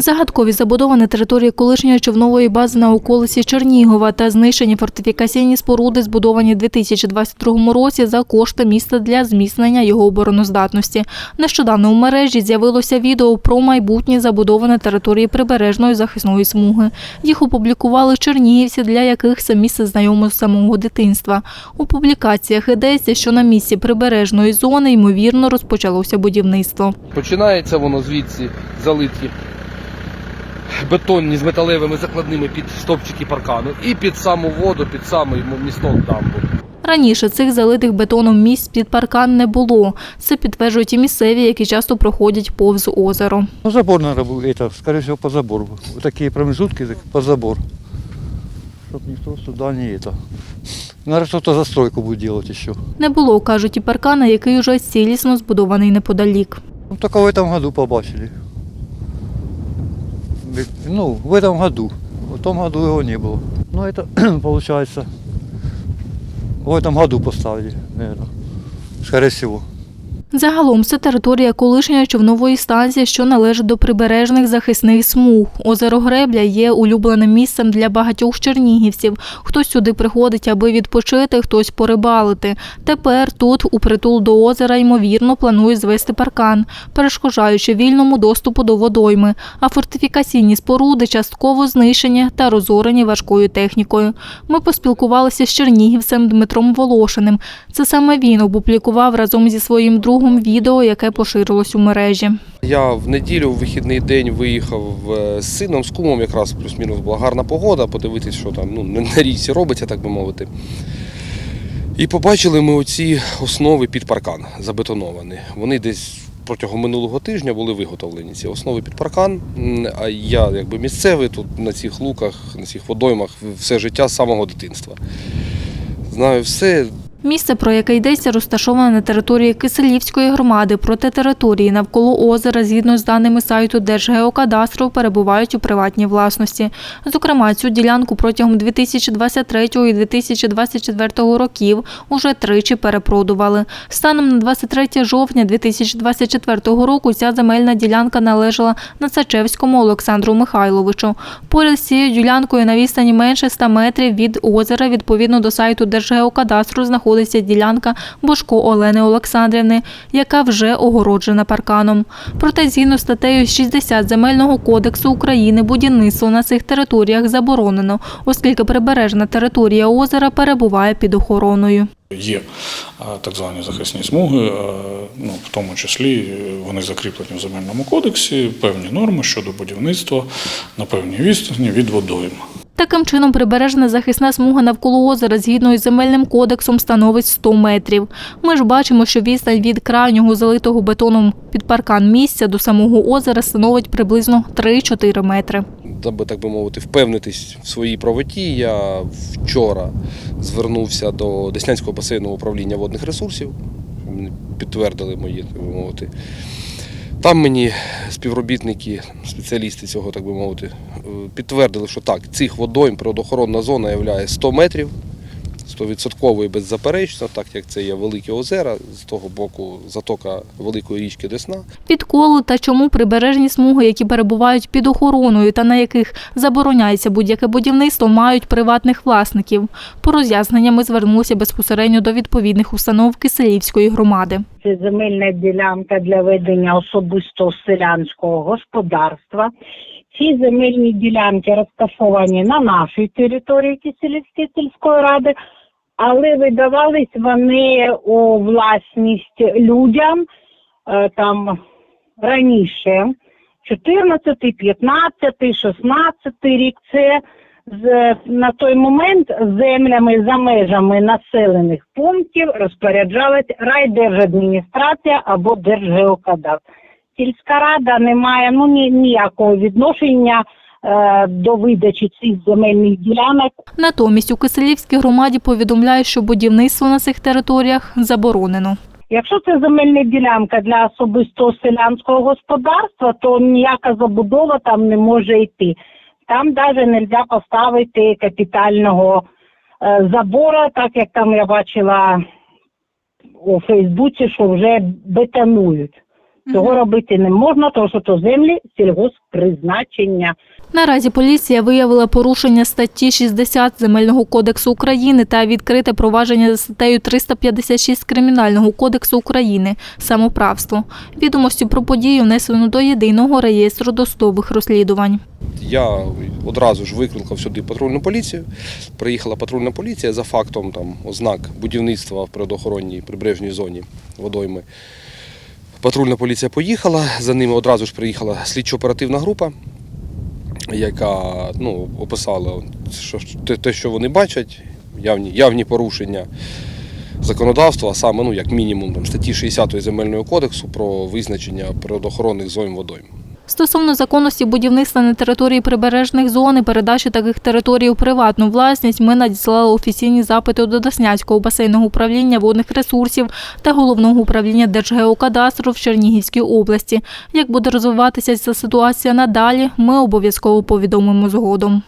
Загадкові забудови на території колишньої човнової бази на околиці Чернігова та знищені фортифікаційні споруди, збудовані у 2022 році за кошти міста для зміцнення його обороноздатності. Нещодавно у мережі з'явилося відео про майбутні забудови на території прибережної захисної смуги. Їх опублікували чернігівці, для яких це місце знайомо з самого дитинства. У публікаціях йдеться, що на місці прибережної зони ймовірно розпочалося будівництво. Починається воно звідси залиті бетонні з металевими закладними під стовпчики паркану і під саму воду, під самий місток дамбу. Раніше цих залитих бетоном місць під паркан не було. Це підтверджують і місцеві, які часто проходять повз озеро. Ну, забор надо было, это, скорее всего, по забору. Вот такие промежутки так, по забор. Чтоб никто сюда не это. Наверное, что-то застройку будет делать еще. Не було, кажуть, і паркана, який уже цілісно збудований неподалік. Ну, только в этом году побачили. Ведь, Ну, в этом году. В том году его не было. Ну, это, получается, в этом году поставили, наверное. Скорее всего. Загалом це територія колишньої човнової станції, що належить до прибережних захисних смуг. Озеро Гребля є улюбленим місцем для багатьох чернігівців. Хтось сюди приходить, аби відпочити, хтось порибалити. Тепер тут, у притул до озера, ймовірно, планують звести паркан, перешкоджаючи вільному доступу до водойми. А фортифікаційні споруди частково знищені та розорені важкою технікою. Ми поспілкувалися з чернігівцем Дмитром Волошиним. Це саме він опублікував разом зі своїм другом відео, яке поширилось у мережі. Я в неділю, в вихідний день виїхав е, з сином, з кумом, якраз плюс-мінус була гарна погода, подивитись, що там ну, на річці робиться, так би мовити. І побачили ми оці основи під паркан забетоновані. Вони десь протягом минулого тижня були виготовлені. Ці основи під паркан. А я якби місцевий тут на цих луках, на цих водоймах все життя з самого дитинства. Знаю все, Місце, про яке йдеться, розташоване на території Киселівської громади, проте території навколо озера, згідно з даними сайту Держгеокадастру, перебувають у приватній власності. Зокрема, цю ділянку протягом 2023 і 2024 років уже тричі перепродували. Станом на 23 жовтня 2024 року ця земельна ділянка належала Нацачевському Олександру Михайловичу. Поряд з цією ділянкою на відстані менше 100 метрів від озера, відповідно до сайту Держгеокадастру, знаходиться ділянка Бошко Олени Олександрівни, яка вже огороджена парканом. Проте, згідно статтею 60 Земельного кодексу України, будівництво на цих територіях заборонено, оскільки прибережна територія озера перебуває під охороною. Є так звані захисні смуги, ну, в тому числі е, вони закріплені в земельному кодексі, певні норми щодо будівництва на певній відстані від водойм. Таким чином, прибережна захисна смуга навколо озера згідно із земельним кодексом становить 100 метрів. Ми ж бачимо, що відстань від крайнього залитого бетоном під паркан місця до самого озера становить приблизно 3-4 метри. аби так би мовити, впевнитись в своїй правоті, я вчора звернувся до Деснянського басейного управління водних ресурсів. Підтвердили мої, так би мовити. Там мені співробітники, спеціалісти цього, так би мовити, е, підтвердили, що так, цих водойм природоохоронна зона являє 100 метрів, 100% і беззаперечно, так як це є великі озера, з того боку затока великої річки Десна. Підколи та чому прибережні смуги, які перебувають під охороною та на яких забороняється будь-яке будівництво, мають приватних власників. По роз'яснення ми звернулися безпосередньо до відповідних установ Киселівської громади. Це земельна ділянка для ведення особистого селянського господарства. Ці земельні ділянки розташовані на нашій території Киселівської сільської ради, але видавались вони у власність людям е, там раніше. 14, 15, 16 рік це з, на той момент землями за межами населених пунктів розпоряджалась райдержадміністрація або Держгеокадастр. Сільська рада не має ну, ні, ніякого відношення до видачі цих земельних ділянок Натомість у Киселівській громаді повідомляють, що будівництво на цих територіях заборонено. Якщо це земельна ділянка для особистого селянського господарства, то ніяка забудова там не може йти. Там навіть не можна поставити капітального е, забора, так як там я бачила у Фейсбуці, що вже бетонують. Цього робити не можна, тому що то землі сільгосппризначення. Наразі поліція виявила порушення статті 60 Земельного кодексу України та відкрите провадження за статтею 356 Кримінального кодексу України самоправство. Відомості про подію внесено до єдиного реєстру досудових розслідувань. Я одразу ж викликав сюди патрульну поліцію. Приїхала патрульна поліція за фактом там, ознак будівництва в природоохоронній прибережній зоні водойми. Патрульна поліція поїхала, за ними одразу ж приїхала слідчо-оперативна група, яка ну, описала що, те, що вони бачать, явні, явні порушення законодавства, а саме ну, як мінімум там, статті 60 Земельного кодексу про визначення природоохоронних зон водойм. Стосовно законності будівництва на території прибережних зон і передачі таких територій у приватну власність, ми надіслали офіційні запити до Доснянського басейного управління водних ресурсів та головного управління Держгеокадастру в Чернігівській області. Як буде розвиватися ця ситуація надалі, ми обов'язково повідомимо згодом.